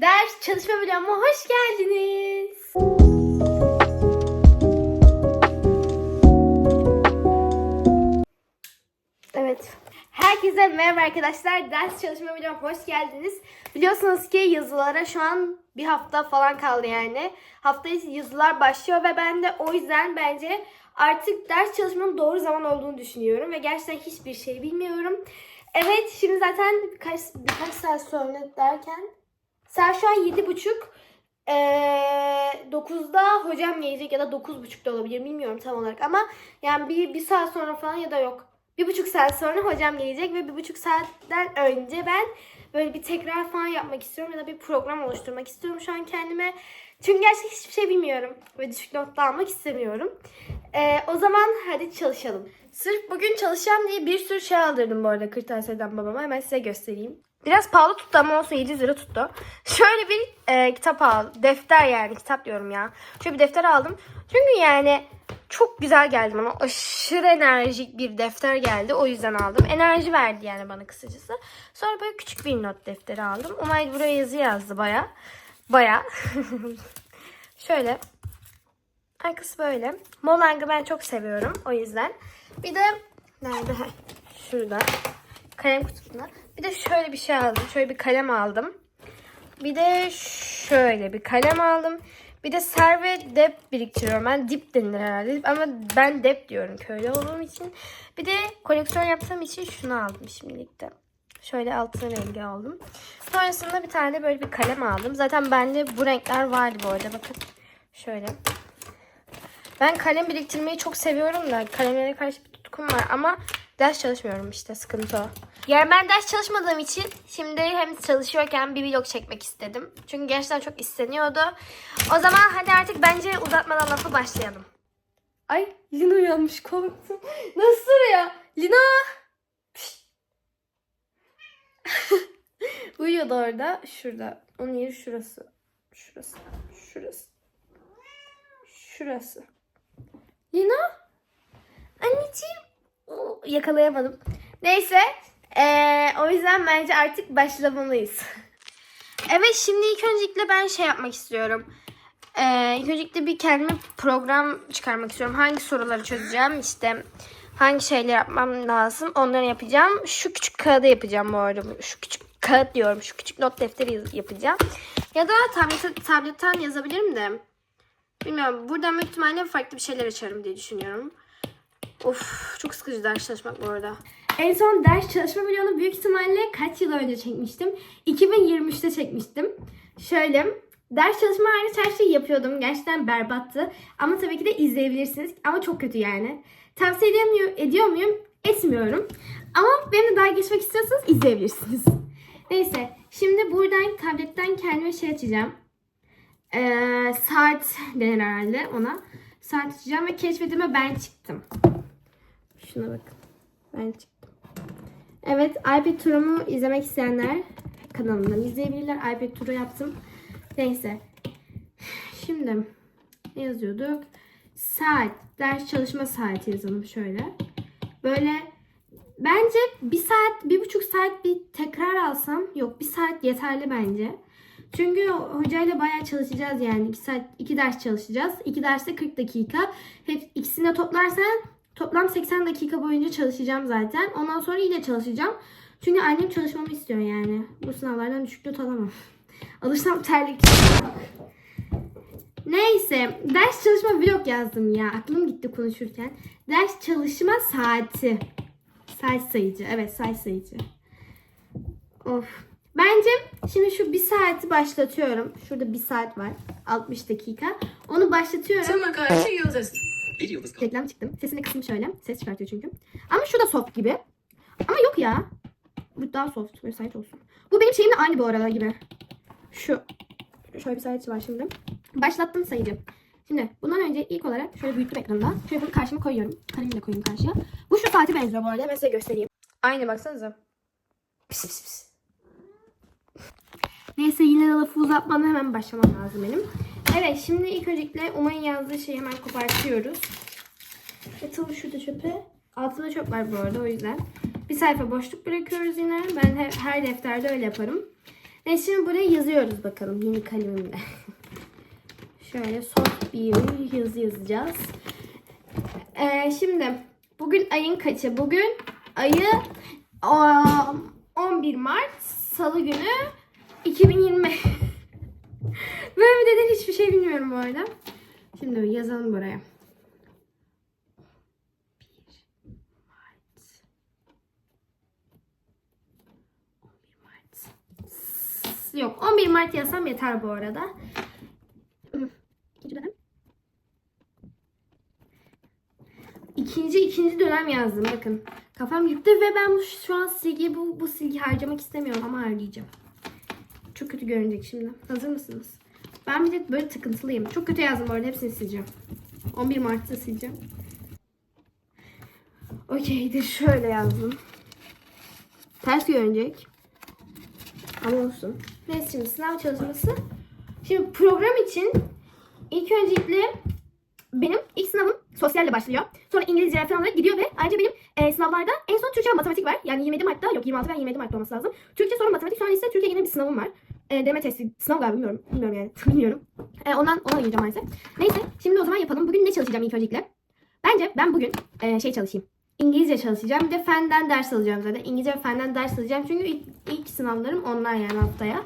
Ders çalışma vloguma hoş geldiniz. Evet. Herkese merhaba arkadaşlar. Ders çalışma vloguma hoş geldiniz. Biliyorsunuz ki yazılara şu an bir hafta falan kaldı yani. Haftaya yazılar başlıyor ve ben de o yüzden bence artık ders çalışmanın doğru zaman olduğunu düşünüyorum. Ve gerçekten hiçbir şey bilmiyorum. Evet şimdi zaten birkaç, birkaç saat sonra derken Saat şu an yedi buçuk. Ee, 9'da hocam gelecek ya da 9.30'da olabilir bilmiyorum tam olarak ama yani bir, bir saat sonra falan ya da yok. Bir buçuk saat sonra hocam gelecek ve bir buçuk saatten önce ben böyle bir tekrar falan yapmak istiyorum ya da bir program oluşturmak istiyorum şu an kendime. Çünkü gerçekten hiçbir şey bilmiyorum ve düşük notla almak istemiyorum. Ee, o zaman hadi çalışalım. Sırf bugün çalışacağım diye bir sürü şey aldırdım bu arada kırtasiyeden babama. Hemen size göstereyim. Biraz pahalı tuttu ama olsun 700 lira tuttu. Şöyle bir e, kitap aldım. Defter yani kitap diyorum ya. Şöyle bir defter aldım. Çünkü yani çok güzel geldi bana. Aşırı enerjik bir defter geldi. O yüzden aldım. Enerji verdi yani bana kısacası. Sonra böyle küçük bir not defteri aldım. Umay buraya yazı yazdı baya. Baya. Şöyle. Arkası böyle. Molang'ı ben çok seviyorum. O yüzden. Bir de nerede? Şurada. Kalem kutusunda. Bir de şöyle bir şey aldım. Şöyle bir kalem aldım. Bir de şöyle bir kalem aldım. Bir de ser ve dep biriktiriyorum. Ben dip denilir herhalde. Ama ben dep diyorum köylü olduğum için. Bir de koleksiyon yaptığım için şunu aldım şimdilik de. Şöyle altın rengi aldım. Sonrasında bir tane de böyle bir kalem aldım. Zaten bende bu renkler vardı bu arada. Bakın şöyle. Ben kalem biriktirmeyi çok seviyorum da kalemlere karşı bir tutkum var ama ders çalışmıyorum işte sıkıntı o. Yani ben ders çalışmadığım için şimdi hem çalışıyorken bir vlog çekmek istedim. Çünkü gerçekten çok isteniyordu. O zaman hadi artık bence uzatmadan lafı başlayalım. Ay Lina uyanmış korktum. Nasıl ya? Lina! Uyuyordu orada. Şurada. Onun yeri şurası. Şurası. Şurası. Şurası. Lina? Anneciğim. Yakalayamadım. Neyse. Ee, o yüzden bence artık başlamalıyız. evet şimdi ilk öncelikle ben şey yapmak istiyorum. Ee, ilk öncelikle bir kendime program çıkarmak istiyorum. Hangi soruları çözeceğim işte hangi şeyler yapmam lazım onları yapacağım. Şu küçük kağıda yapacağım bu arada. Şu küçük kağıt diyorum. Şu küçük not defteri yapacağım. Ya da tablet, tabletten yazabilirim de. Bilmiyorum. Buradan büyük ihtimalle farklı bir şeyler açarım diye düşünüyorum. Of çok sıkıcı ders çalışmak bu arada. En son ders çalışma videonu büyük ihtimalle kaç yıl önce çekmiştim? 2023'te çekmiştim. Şöyle ders çalışma hariç her şeyi yapıyordum. Gerçekten berbattı. Ama tabii ki de izleyebilirsiniz. Ama çok kötü yani. Tavsiye edemiyor, ediyor muyum? Etmiyorum. Ama benimle daha geçmek istiyorsanız izleyebilirsiniz. Neyse. Şimdi buradan tabletten kendime şey açacağım. Ee, saat denir herhalde ona. Saat açacağım ve keşfedime ben çıktım. Şuna bakın. Ben çıktım. Evet iPad turumu izlemek isteyenler kanalımdan izleyebilirler. iPad turu yaptım. Neyse. Şimdi ne yazıyorduk? Saat. Ders çalışma saati yazalım şöyle. Böyle bence bir saat, bir buçuk saat bir tekrar alsam yok bir saat yeterli bence. Çünkü hocayla bayağı çalışacağız yani. 2 saat, iki ders çalışacağız. 2 derste 40 dakika. Hep ikisini de toplarsan toplam 80 dakika boyunca çalışacağım zaten. Ondan sonra yine çalışacağım. Çünkü annem çalışmamı istiyor yani. Bu sınavlardan düşük not alamam. Alırsam terlik. Neyse. Ders çalışma vlog yazdım ya. Aklım gitti konuşurken. Ders çalışma saati. Saat sayıcı. Evet saat sayıcı. Of. Bence şimdi şu bir saati başlatıyorum. Şurada bir saat var. 60 dakika. Onu başlatıyorum. Tüm karşı yıldız. Bir yıldız kaldı. Reklam çıktım. Sesini kısım şöyle. Ses çıkartıyor çünkü. Ama şu da soft gibi. Ama yok ya. Bu daha soft. Böyle site olsun. Bu benim şeyimle aynı bu arada gibi. Şu. Şöyle bir site var şimdi. Başlattım sayıcı. Şimdi bundan önce ilk olarak şöyle büyüttüm ekranda. Şöyle bunu karşıma koyuyorum. Kalemimi de koyayım karşıya. Bu şu saate benziyor bu arada. Ben size göstereyim. Aynı baksanıza. Pis pis pis. Neyse yine de lafı uzatmadan hemen başlamam lazım benim. Evet şimdi ilk öncelikle Umay'ın yazdığı şeyi hemen kopartıyoruz. Yatılı şurada çöpe. Altında çöp var bu arada o yüzden. Bir sayfa boşluk bırakıyoruz yine. Ben he- her defterde öyle yaparım. Neyse şimdi buraya yazıyoruz bakalım yeni kalemimle. Şöyle soft bir yazı yazacağız. Ee, şimdi bugün ayın kaçı? Bugün ayı aa, 11 Mart Salı günü 2020. Böyle mi dedin hiçbir şey bilmiyorum bu arada. Şimdi yazalım buraya. 1 Mart. 11 Mart. Yok 11 Mart yazsam yeter bu arada. İkinci dönem. İkinci ikinci dönem yazdım bakın. Kafam gitti ve ben şu an silgi bu, bu silgi harcamak istemiyorum ama harcayacağım. Çok kötü görünecek şimdi. Hazır mısınız? Ben bir de böyle tıkıntılıyım. Çok kötü yazdım bu arada hepsini sileceğim. 11 Mart'ta sileceğim. Okeydir şöyle yazdım. Ters görünecek. Ama olsun. Neyse şimdi sınav çalışması. Şimdi program için ilk öncelikle benim ilk sınavım sosyalle başlıyor. Sonra İngilizce falan olarak gidiyor ve ayrıca benim e, sınavlarda en son Türkçe ve matematik var. Yani 27 Mart'ta yok 26 veya 27 Mart'ta olması lazım. Türkçe sonra matematik sonra ise Türkiye yine bir sınavım var. E, deneme testi sınav galiba bilmiyorum. Bilmiyorum yani. bilmiyorum. E, ondan ona gireceğim maalesef. Neyse şimdi o zaman yapalım. Bugün ne çalışacağım ilk öncelikle? Bence ben bugün e, şey çalışayım. İngilizce çalışacağım. Bir de fenden ders alacağım zaten. İngilizce ve fenden ders alacağım. Çünkü ilk, ilk sınavlarım onlar yani haftaya.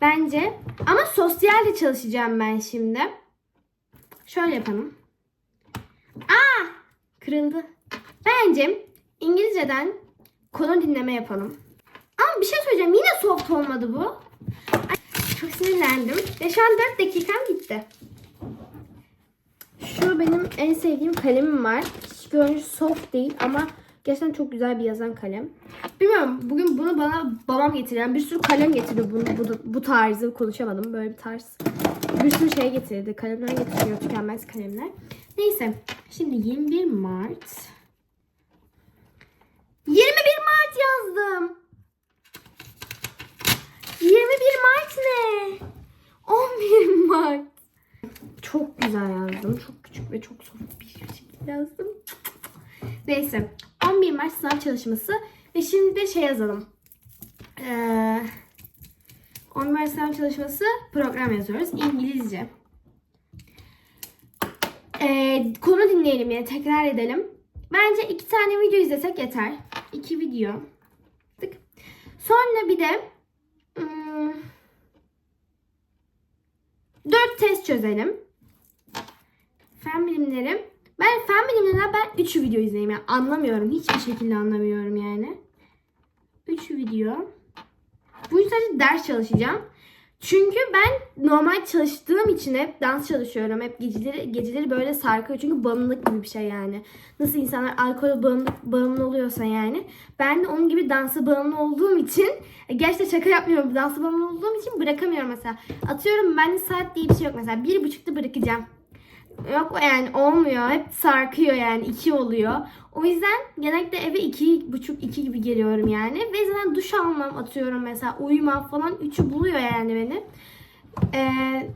Bence. Ama sosyal de çalışacağım ben şimdi. Şöyle yapalım. Aa! Kırıldı. Bence İngilizceden konu dinleme yapalım. Ama bir şey söyleyeceğim. Yine soft olmadı bu. Sinirlendim. Ve şu an 4 dakikam gitti. Şu benim en sevdiğim kalemim var. Hiç görünüş soft değil ama gerçekten çok güzel bir yazan kalem. Bilmiyorum bugün bunu bana babam getiriyor. Yani bir sürü kalem getirdi bunu, bu, bu tarzı konuşamadım. Böyle bir tarz. Bir sürü şey getirdi. Kalemler getiriyor. Tükenmez kalemler. Neyse. Şimdi 21 Mart. 21 Mart yazdım. 21 Mart ne? 11 Mart. Çok güzel yazdım. Çok küçük ve çok soft bir şekilde yazdım. Neyse. 11 Mart sınav çalışması. Ve şimdi de şey yazalım. Ee, 11 Mart sınav çalışması program yazıyoruz. İngilizce. Ee, konu dinleyelim yine. Tekrar edelim. Bence iki tane video izlesek yeter. İki video. Sonra bir de hmm, dört test çözelim. Fen bilimleri. Ben fen bilimlerinden ben 3 video izleyeyim. Yani anlamıyorum. Hiçbir şekilde anlamıyorum yani. 3 video. Bu yüzden ders çalışacağım. Çünkü ben normal çalıştığım için hep dans çalışıyorum. Hep geceleri geceleri böyle sarkıyor. Çünkü bağımlılık gibi bir şey yani. Nasıl insanlar alkol bağımlı, bağımlı oluyorsa yani. Ben de onun gibi dansa bağımlı olduğum için e, gerçekten şaka yapmıyorum. Dansa bağımlı olduğum için bırakamıyorum mesela. Atıyorum ben saat diye bir şey yok mesela. Bir buçukta bırakacağım. Yok yani olmuyor. Hep sarkıyor yani. iki oluyor. O yüzden genellikle eve iki buçuk iki gibi geliyorum yani. Ve zaten duş almam atıyorum mesela. Uyumam falan. Üçü buluyor yani beni. Ee,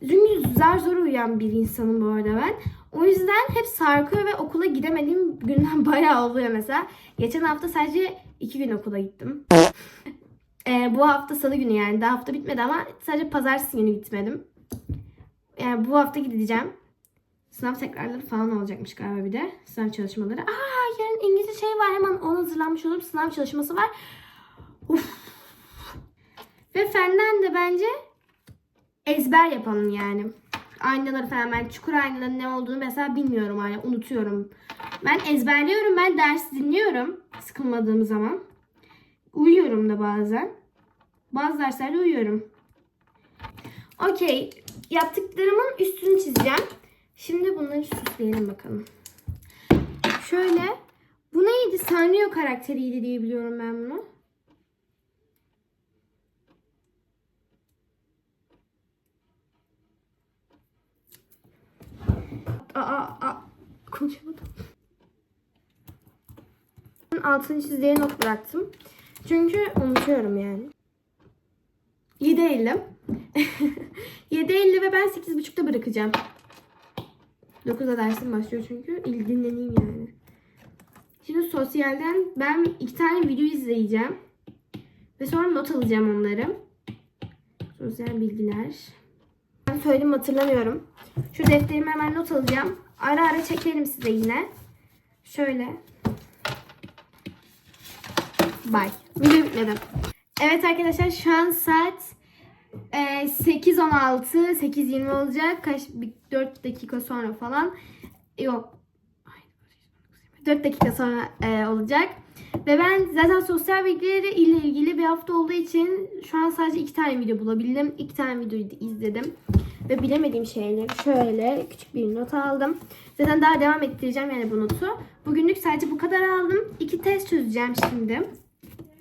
çünkü zar zor uyuyan bir insanım bu arada ben. O yüzden hep sarkıyor ve okula gidemediğim günden bayağı oluyor mesela. Geçen hafta sadece iki gün okula gittim. Ee, bu hafta salı günü yani. Daha hafta bitmedi ama sadece pazartesi günü gitmedim. Yani bu hafta gideceğim. Sınav tekrarları falan olacakmış galiba bir de. Sınav çalışmaları. Aa yarın İngilizce şey var. Hemen ona hazırlanmış olup sınav çalışması var. Uf. Ve fenden de bence ezber yapalım yani. Aynaları falan ben çukur aynaların ne olduğunu mesela bilmiyorum hala unutuyorum. Ben ezberliyorum ben ders dinliyorum sıkılmadığım zaman. Uyuyorum da bazen. Bazı derslerde uyuyorum. Okey. Yaptıklarımın üstünü çizeceğim. Şimdi bunları süsleyelim bakalım. Şöyle. Bu neydi? Sanrio karakteriydi diye biliyorum ben bunu. Aa, aa, konuşamadım. 6. çizgiye not bıraktım. Çünkü unutuyorum yani. 7.50. 7.50 ve ben 8.30'da bırakacağım. 9'da dersim başlıyor çünkü. İl dinleneyim yani. Şimdi sosyalden ben iki tane video izleyeceğim. Ve sonra not alacağım onları. Sosyal bilgiler. Ben söyledim hatırlamıyorum. Şu defterimi hemen not alacağım. Ara ara çekerim size yine. Şöyle. Bye. Video bitmedi. Evet arkadaşlar şu an saat e, 8.16, 8.20 olacak. Kaç, bir 4 dakika sonra falan. Yok. 4 dakika sonra e, olacak. Ve ben zaten sosyal bilgileri ile ilgili bir hafta olduğu için şu an sadece iki tane video bulabildim. İki tane videoyu izledim. Ve bilemediğim şeyleri şöyle küçük bir not aldım. Zaten daha devam ettireceğim yani bu notu. Bugünlük sadece bu kadar aldım. İki test çözeceğim şimdi.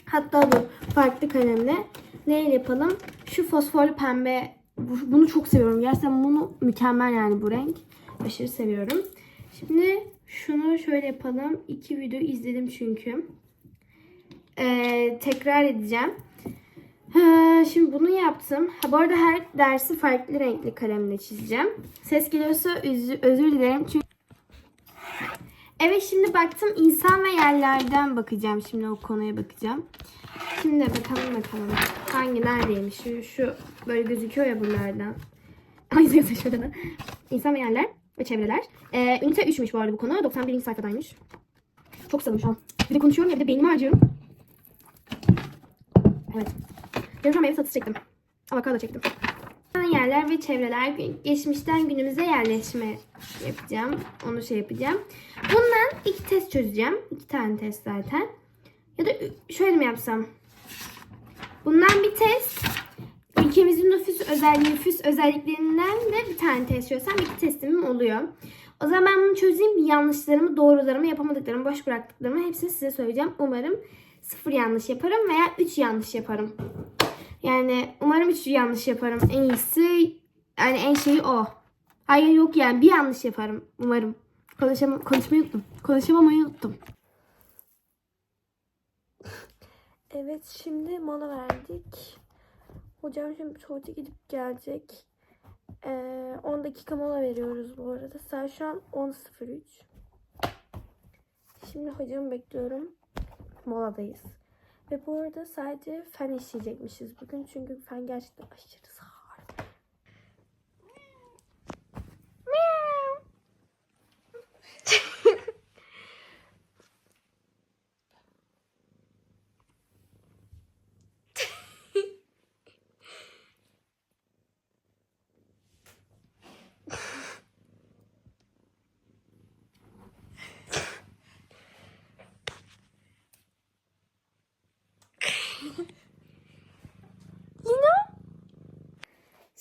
Hatta bu farklı kalemle. Neyle yapalım? Şu fosforlu pembe. Bu- Bunu çok seviyorum. Gerçekten bunu mükemmel yani bu renk. Aşırı seviyorum. Şimdi şunu şöyle yapalım. İki video izledim çünkü. Ee, tekrar edeceğim. Ha, şimdi bunu yaptım. Ha, bu arada her dersi farklı renkli kalemle çizeceğim. Ses geliyorsa özür dilerim. Çünkü Evet şimdi baktım insan ve yerlerden bakacağım. Şimdi o konuya bakacağım. Şimdi bakalım bakalım. Hangi neredeymiş? Şu, şu böyle gözüküyor ya bunlardan. Ay yazıyor şurada da. İnsan ve yerler ve çevreler. Ee, ünite 3'müş bu arada bu konu. 91. sayfadaymış. Çok sıkıldım şu an. Bir de konuşuyorum ya bir de beynimi harcıyorum. Evet. An meyve satısı çektim. Avokado çektim. Yerler ve çevreler geçmişten günümüze yerleşme yapacağım. Onu şey yapacağım. Bundan iki test çözeceğim. İki tane test zaten. Ya da şöyle mi yapsam? Bundan bir test. Ülkemizin nüfus özelliği, nüfus özelliklerinden de bir tane test çözsem iki testimim oluyor. O zaman ben bunu çözeyim. Yanlışlarımı, doğrularımı, yapamadıklarımı, boş bıraktıklarımı hepsini size söyleyeceğim. Umarım sıfır yanlış yaparım veya üç yanlış yaparım. Yani umarım üç yanlış yaparım. En iyisi yani en şeyi o. Hayır yok yani bir yanlış yaparım umarım. Konuşamam, konuşmayı unuttum. Konuşamamayı unuttum. Evet şimdi mola verdik. Hocam şimdi tuvalete gidip gelecek. Ee, 10 dakika mola veriyoruz bu arada. Saat şu an 10.03. Şimdi hocamı bekliyorum. Moladayız. Ve bu arada sadece fen işleyecekmişiz bugün. Çünkü fen gerçekten aşırı zor. Miau.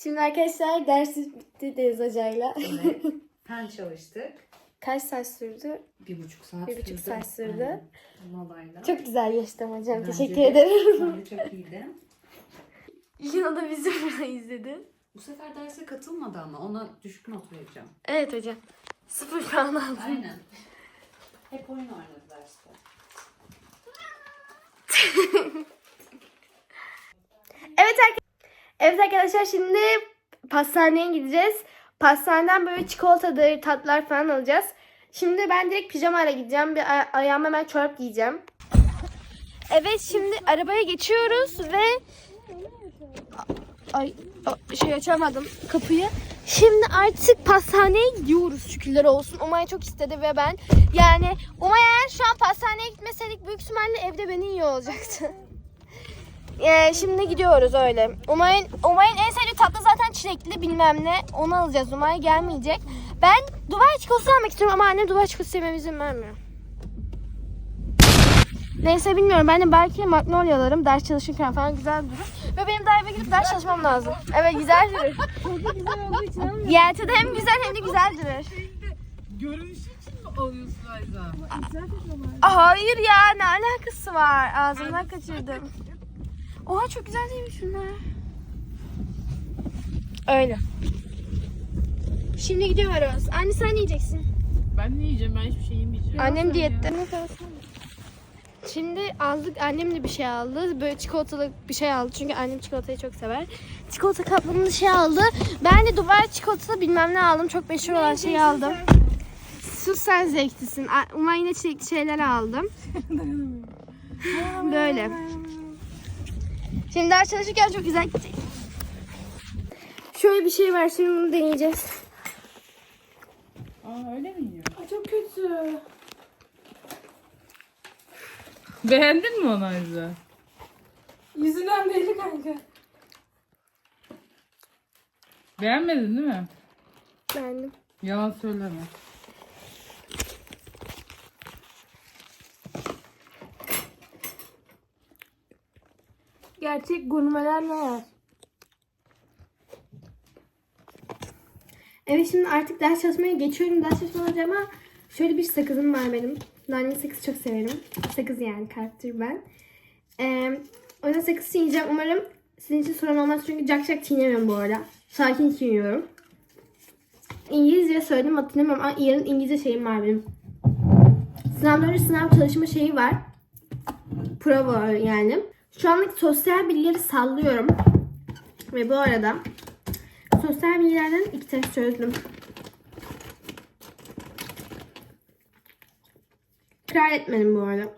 Şimdi arkadaşlar dersi bitti Deniz Hoca'yla. Evet. Fen çalıştık. Kaç saat sürdü? Bir buçuk saat Bir buçuk saat sürdü. Molayla. Çok güzel geçti hocam. Bence Teşekkür de. ederim. Bence çok iyiydi. Yine da bizi burada izledi. Bu sefer derse katılmadı ama ona düşük not vereceğim. Evet hocam. Sıfır puan aldım. Aynen. Hep oyun oynadı derste. Evet arkadaşlar. Evet arkadaşlar şimdi pastaneye gideceğiz. Pastaneden böyle çikolatadır, tatlar falan alacağız. Şimdi ben direkt pijamayla gideceğim. Bir ay- ayağıma hemen çorap giyeceğim. Evet şimdi arabaya geçiyoruz ve ay a- şey açamadım kapıyı. Şimdi artık pastaneye gidiyoruz şükürler olsun. Umay çok istedi ve ben yani Umay eğer şu an pastaneye gitmeseydik büyük ihtimalle evde beni yiyor olacaktı. Ee, şimdi gidiyoruz öyle. Umay'ın Umay'ın en sevdiği tatlı zaten çilekli bilmem ne. Onu alacağız. Umay gelmeyecek. Ben Dubai çikolatası almak istiyorum ama annem Dubai çikolatası yememe izin vermiyor. Neyse bilmiyorum. Ben de belki Magnolia alırım. Ders çalışırken falan güzel durur. Ve benim daha eve gidip ders çalışmam lazım. Evet güzel durur. YT'de hem güzel hem de güzel durur. Görünüşü için mi alıyorsun Ayza? Hayır ya ne alakası var? Ağzımdan kaçırdım. Oha çok güzel değil mi şunlar? Öyle. Şimdi gidiyoruz. Anne sen ne yiyeceksin? Ben ne yiyeceğim? Ben hiçbir şey yemeyeceğim. Annem diyette. Şimdi aldık. Annem de bir şey aldı. Böyle çikolatalı bir şey aldı. Çünkü annem çikolatayı çok sever. Çikolata kaplarında şey aldı. Ben de Dubai çikolatalı bilmem ne aldım. Çok meşhur olan şeyi aldım. Sus sen zevklisin. A- Uma yine çilekli şeyler aldım. Böyle. Şimdi ders çalışırken çok güzel gidecek. Şöyle bir şey var şimdi bunu deneyeceğiz. Aa öyle mi yiyor? Çok kötü. Beğendin mi onu Ayza? Yüzünden belli kanka. Beğenmedin değil mi? Beğendim. Yalan söyleme. Gerçek gurmeler ne yer? Evet şimdi artık ders çalışmaya geçiyorum. Ders çalışmaya ama şöyle bir sakızım var benim. Nane sakız çok severim. Sakız yani kalptir ben. Ee, o yüzden sakız çiğneyeceğim. Umarım sizin için sorun olmaz. Çünkü cak cak çiğnemiyorum bu arada. Sakin çiğniyorum. İngilizce söyledim hatırlamıyorum ama yarın İngilizce şeyim var benim. Sınavdan önce sınav çalışma şeyi var. Prova yani. Şu anlık sosyal bilgileri sallıyorum. Ve bu arada sosyal bilgilerden iki test çözdüm. Tekrar etmedim bu arada.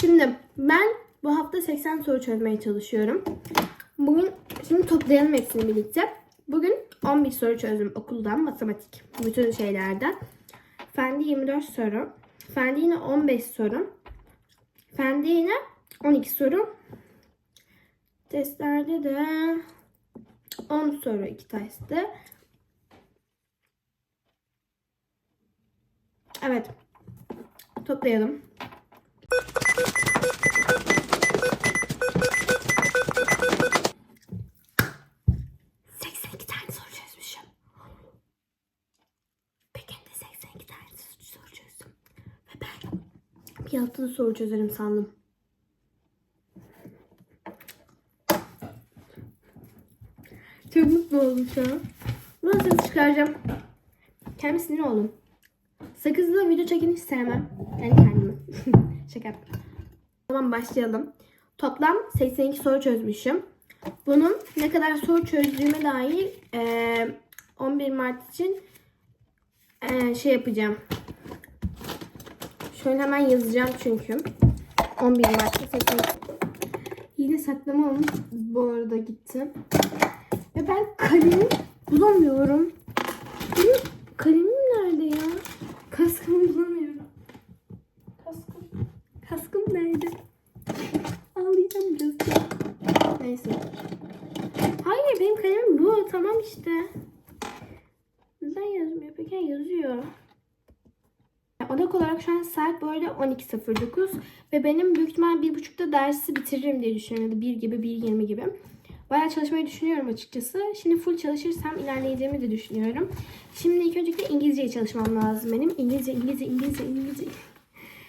Şimdi ben bu hafta 80 soru çözmeye çalışıyorum. Bugün şimdi toplayalım hepsini birlikte. Bugün 11 soru çözdüm okuldan matematik. Bütün şeylerden. Fendi 24 soru. Fendi yine 15 soru. Fendi yine 12 soru. Testlerde de 10 soru iki testte. Evet. Toplayalım. Haftada soru çözerim sandım. Çok mutlu oldum şu an. Bunu ses çıkaracağım. Kendim sinir oldum. Sakızla video çekeni hiç sevmem. Yani kendimi. Şaka yaptım. Tamam başlayalım. Toplam 82 soru çözmüşüm. Bunun ne kadar soru çözdüğüme dair eee, 11 Mart için şey yapacağım. Şöyle hemen yazacağım çünkü. 11 Mart'ta 82. Yine saklama olmuş. Bu arada gitti. Ve ben kalemi bulamıyorum. Benim kalemim nerede ya? Kaskımı bulamıyorum. Kaskım. Kaskım nerede? Ağlayacağım birazdan. Neyse. Hayır benim kalemim bu. Tamam işte. Neden yazmıyor? Peki yazıyor. Odak olarak şu an saat bu arada 12.09 ve benim büyük ihtimal bir buçukta dersi bitiririm diye düşünüyorum. Ya da 1 gibi 1.20 gibi. Bayağı çalışmayı düşünüyorum açıkçası. Şimdi full çalışırsam ilerleyeceğimi de düşünüyorum. Şimdi ilk öncelikle İngilizceyi çalışmam lazım benim. İngilizce, İngilizce, İngilizce, İngilizce.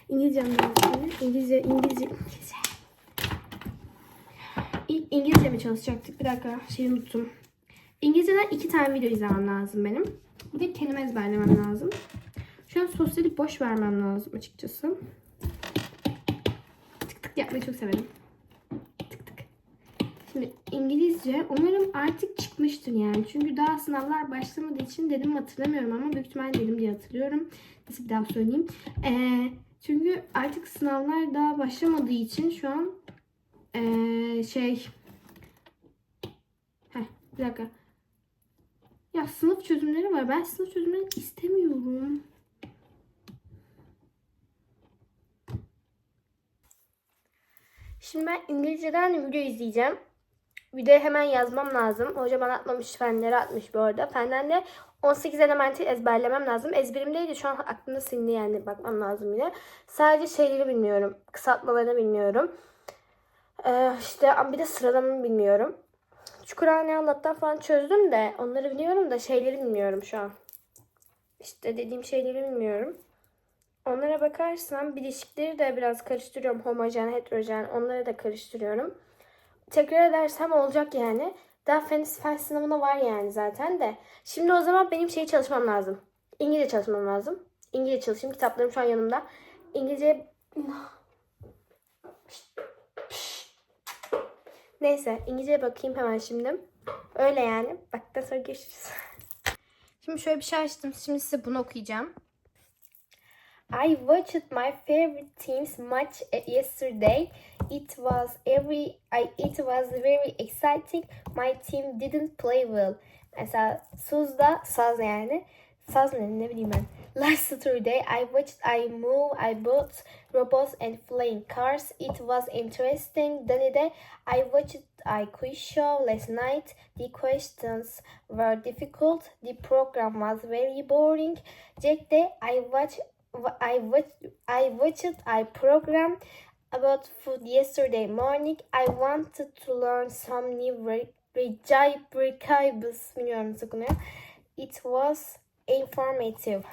İngilizcem lazım. İngilizce, İngilizce, İngilizce. İlk İngilizce mi çalışacaktık? Bir dakika şeyi unuttum. İngilizceden iki tane video izlemem lazım benim. Bir de kelime ezberlemem lazım. Şu an sosyali boş vermem lazım açıkçası. Tık tık yapmayı çok severim. Tık tık. Şimdi İngilizce umarım artık çıkmıştır yani. Çünkü daha sınavlar başlamadığı için dedim hatırlamıyorum ama büyük ihtimalle dedim diye hatırlıyorum. Neyse bir daha söyleyeyim. Ee, çünkü artık sınavlar daha başlamadığı için şu an ee, şey Heh, bir dakika. Ya sınıf çözümleri var. Ben sınıf çözümlerini istemiyorum. Şimdi ben İngilizceden video izleyeceğim. Videoyu hemen yazmam lazım. Hoca bana atmamış, fenleri atmış bu arada. Fenden de 18 elementi ezberlemem lazım. Ezberimdeydi şu an aklımda silindi yani bakmam lazım yine. Sadece şeyleri bilmiyorum. Kısaltmalarını bilmiyorum. Ee, işte bir de sıralamamı bilmiyorum. Çukurhane Allah'tan falan çözdüm de onları biliyorum da şeyleri bilmiyorum şu an. İşte dediğim şeyleri bilmiyorum. Onlara bakarsam bileşikleri de biraz karıştırıyorum. Homojen, heterojen onları da karıştırıyorum. Tekrar edersem olacak yani. Daha fen, fen sınavına var yani zaten de. Şimdi o zaman benim şeyi çalışmam lazım. İngilizce çalışmam lazım. İngilizce çalışayım. Kitaplarım şu an yanımda. İngilizce... Neyse İngilizceye bakayım hemen şimdi. Öyle yani. Baktan sonra görüşürüz. Şimdi şöyle bir şey açtım. Şimdi size bunu okuyacağım. I watched my favorite team's match yesterday. It was every I it was very exciting. My team didn't play well. Mesela Suz'da saz yani. Saz ne, ne bileyim ben. Last Saturday I watched I move, I bought robots and flying cars. It was interesting. Danny'de I watched I quiz show last night. The questions were difficult. The program was very boring. Jack'de I watched I watched I watched I program about food yesterday morning. I wanted to learn some new re- recibes bilmiyorum nasıl okunuyor. It was informative.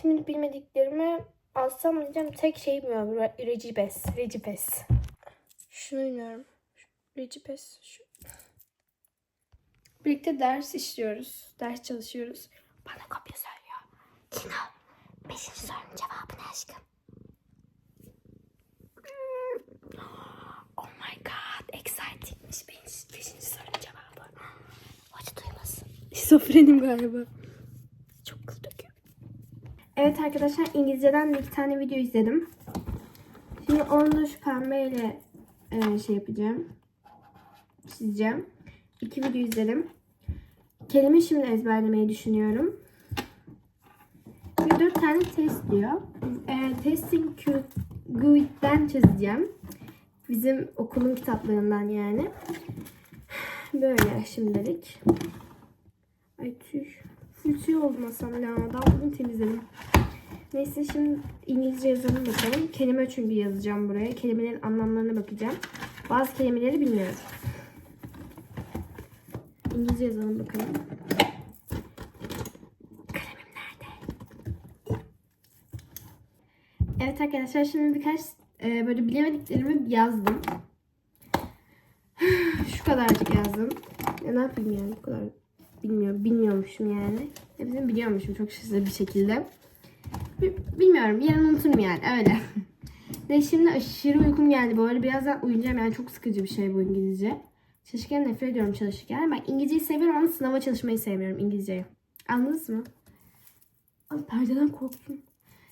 Şimdi bilmediklerimi alsam diyeceğim tek şey bilmiyorum. Re- Recibes. Recibes. Şunu bilmiyorum. Recibes. Şu. Birlikte ders işliyoruz. Ders çalışıyoruz. Bana kopya söylüyor. Tina. Beşinci sorunun cevabı ne aşkım? Oh my god. Excitingmiş. Beşinci, beşinci sorunun cevabı. Hoca duymasın. Şizofrenim galiba. Çok kıl döküyor. Evet arkadaşlar İngilizceden bir iki tane video izledim. Şimdi onu da şu pembeyle e, şey yapacağım. Çizeceğim. İki video izledim. Kelime şimdi ezberlemeyi düşünüyorum. Bir tane test diyor. E, testing Guide'den çizeceğim. Bizim okulun kitaplarından yani. Böyle şimdilik. Ay tüy. Full tüy oldu masam ya. Bugün temizledim. Neyse şimdi İngilizce yazalım bakalım. Kelime çünkü yazacağım buraya. Kelimelerin anlamlarına bakacağım. Bazı kelimeleri bilmiyorum. İngilizce yazalım bakalım. Kalemim nerede? Evet arkadaşlar şimdi birkaç e, böyle bilemediklerimi yazdım. Şu kadarcık yazdım. Ya ne yapayım yani bu kadar bilmiyorum. Bilmiyormuşum yani. Hepsini biliyormuşum çok şaşırtıcı bir şekilde. Bi- Bilmiyorum. Yarın unuturum yani. Öyle. Ve şimdi aşırı uykum geldi. Arada birazdan uyuyacağım. Yani çok sıkıcı bir şey bu İngilizce. Çalışırken nefret ediyorum çalışırken. Ben İngilizceyi seviyorum ama sınava çalışmayı sevmiyorum İngilizceyi. Anladınız mı? Ay perdeden korktum.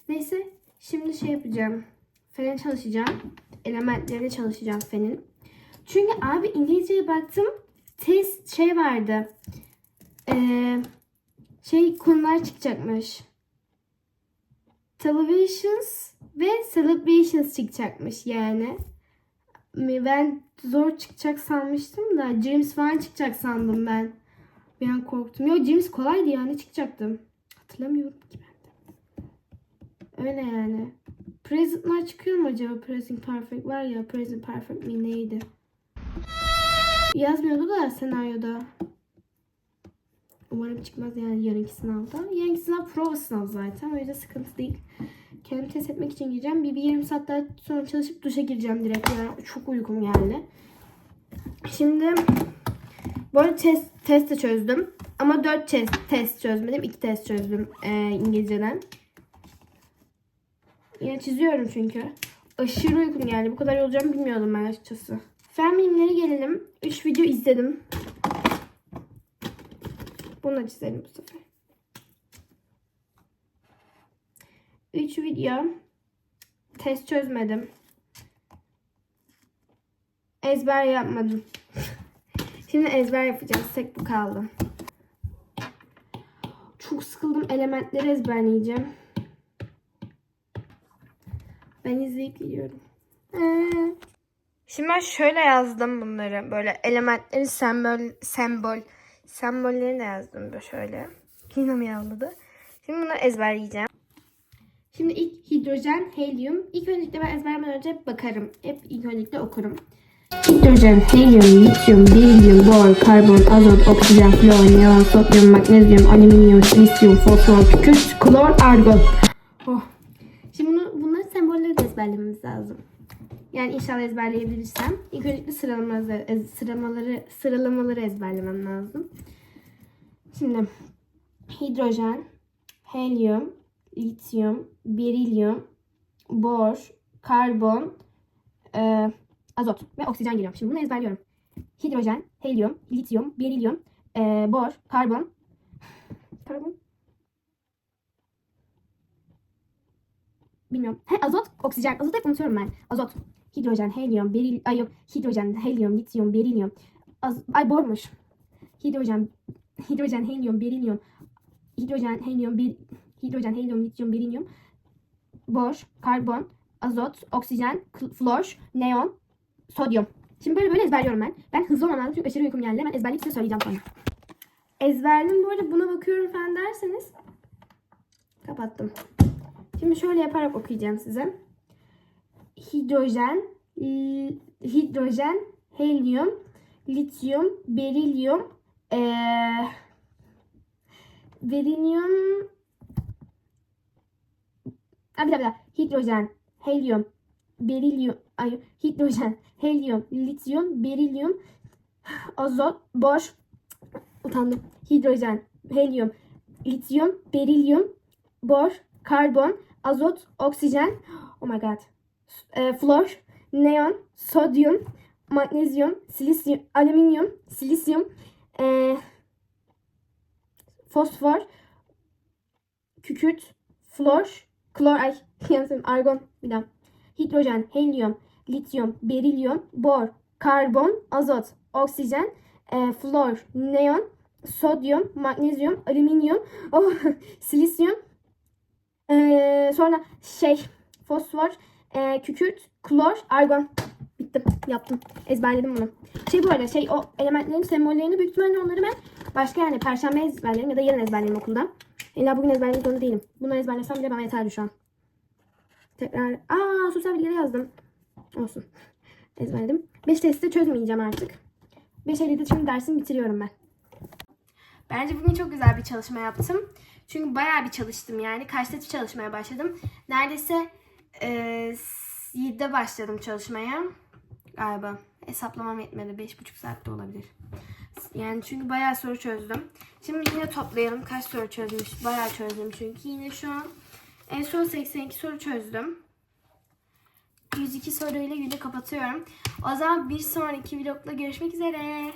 Neyse. Şimdi şey yapacağım. Fenin çalışacağım. Elementlerine çalışacağım fenin. Çünkü abi İngilizceye baktım. Test şey vardı. Ee, şey konular çıkacakmış. Televisions ve celebrations çıkacakmış yani. Ben zor çıkacak sanmıştım da Dreams falan çıkacak sandım ben. Bir an korktum. Yok Dreams kolaydı yani çıkacaktım. Hatırlamıyorum ki. Öyle yani. Present'lar çıkıyor mu acaba? Present Perfect var ya. Present Perfect mi neydi? Yazmıyordu da senaryoda. Umarım çıkmaz yani yarınki sınavda. Yarınki sınav prova sınav zaten. O yüzden sıkıntı değil. Kendimi test etmek için gireceğim. Bir, bir yarım saat daha sonra çalışıp duşa gireceğim direkt. Yani çok uykum geldi. Şimdi bu arada test, test çözdüm. Ama 4 test, test çözmedim. 2 test çözdüm e, İngilizceden. Yine çiziyorum çünkü. Aşırı uykum geldi. Bu kadar olacağını bilmiyordum ben açıkçası. Fen bilimleri gelelim. 3 video izledim. Bunu da çizelim bu sefer. 3 video. Test çözmedim. Ezber yapmadım. Şimdi ezber yapacağız. Tek bu kaldı. Çok sıkıldım. Elementleri ezberleyeceğim. Ben izleyip geliyorum. Ee. Şimdi ben şöyle yazdım bunları. Böyle elementleri sembol, sembol, sembollerini de yazdım böyle şöyle. Yine mi yazmadı? Şimdi bunları ezberleyeceğim. Şimdi ilk hidrojen, helyum. İlk öncelikle ben ezberlemeden önce bakarım. Hep ilk öncelikle okurum. Hidrojen, helyum, lityum, berilyum, bor, karbon, azot, oksijen, flor, neon, sodyum, magnezyum, alüminyum, lityum, fosfor, kükürt, klor, argon. Oh. Şimdi bunu, bunların sembolleri de ezberlememiz lazım. Yani inşallah ezberleyebilirsem. İlk öncelikle sıralamaları, ez- sıralamaları, sıralamaları ezberlemem lazım. Şimdi hidrojen, helyum, lityum, berilyum, bor, karbon, e, azot ve oksijen geliyor. Şimdi bunu ezberliyorum. Hidrojen, helyum, lityum, berilyum, e, bor, karbon, karbon, bilmiyorum. He, azot, oksijen. Azot hep unutuyorum ben. Azot, hidrojen, helyum, beril, ay yok, hidrojen, helyum, lityum, berilyum. Az, ay bormuş. Hidrojen, hidrojen, helyum, berilyum. Hidrojen, helyum, bir, hidrojen, helyum, lityum, berilyum. Bor, karbon, azot, oksijen, flor, neon, sodyum. Şimdi böyle böyle ezberliyorum ben. Ben hızlı olmam lazım çünkü aşırı uykum geldi. Ben ezberleyip size söyleyeceğim sonra. Ezberledim bu arada buna bakıyorum falan derseniz. Kapattım. Şimdi şöyle yaparak okuyacağım size. Hidrojen, hidrojen, helyum, lityum, berilyum, eee berilyum, bir daha. Hidrojen, helyum, berilyum, ay, hidrojen, helyum, lityum, berilyum, azot, bor, utandım. Hidrojen, helyum, lityum, berilyum, bor, karbon, azot, oksijen, oh my god, e, flor, neon, sodyum, magnezyum, silisyum, alüminyum, silisyum, e, fosfor, kükürt, flor, klor, ay yanlış argon, bir daha. Hidrojen, helyum, lityum, berilyum, bor, karbon, azot, oksijen, e, flor, neon, sodyum, magnezyum, alüminyum, oh, silisyum, e, sonra şey, fosfor, e, kükürt, klor, argon. Bittim, yaptım. Ezberledim bunu. Şey bu arada şey o elementlerin sembollerini büyük ihtimalle onları ben başka yani perşembe ezberlerim ya da yarın ezberlerim okulda. İlla bugün ezberlemek zorunda değilim. Bunu ezberlesem bile bana yeterli şu an. Tekrar. Aa sosyal bilgileri yazdım. Olsun. Ezberledim. 5 testi çözmeyeceğim artık. 5 de şimdi dersimi bitiriyorum ben. Bence bugün çok güzel bir çalışma yaptım. Çünkü bayağı bir çalıştım yani. Kaç testi çalışmaya başladım. Neredeyse e, 7'de başladım çalışmaya. Galiba. Hesaplamam yetmedi. 5,5 saatte olabilir. Yani çünkü bayağı soru çözdüm. Şimdi yine toplayalım. Kaç soru çözmüş? Bayağı çözdüm çünkü. Yine şu an en son 82 soru çözdüm. 102 soruyla günü kapatıyorum. O zaman bir sonraki vlogla görüşmek üzere.